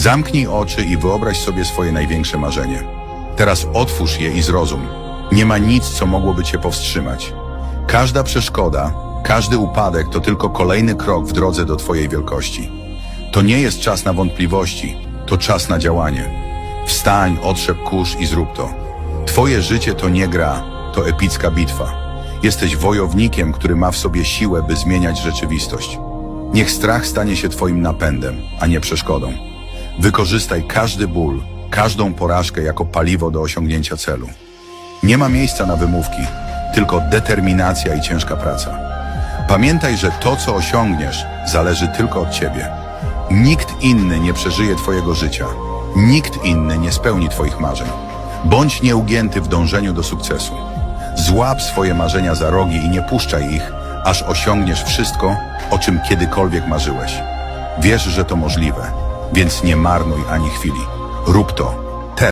Zamknij oczy i wyobraź sobie swoje największe marzenie. Teraz otwórz je i zrozum. Nie ma nic, co mogłoby cię powstrzymać. Każda przeszkoda, każdy upadek to tylko kolejny krok w drodze do twojej wielkości. To nie jest czas na wątpliwości, to czas na działanie. Wstań, otrzep kurz i zrób to. Twoje życie to nie gra, to epicka bitwa. Jesteś wojownikiem, który ma w sobie siłę, by zmieniać rzeczywistość. Niech strach stanie się twoim napędem, a nie przeszkodą. Wykorzystaj każdy ból, każdą porażkę jako paliwo do osiągnięcia celu. Nie ma miejsca na wymówki, tylko determinacja i ciężka praca. Pamiętaj, że to, co osiągniesz, zależy tylko od ciebie. Nikt inny nie przeżyje twojego życia. Nikt inny nie spełni twoich marzeń. Bądź nieugięty w dążeniu do sukcesu. Złap swoje marzenia za rogi i nie puszczaj ich, aż osiągniesz wszystko, o czym kiedykolwiek marzyłeś. Wiesz, że to możliwe, więc nie marnuj ani chwili. Rób to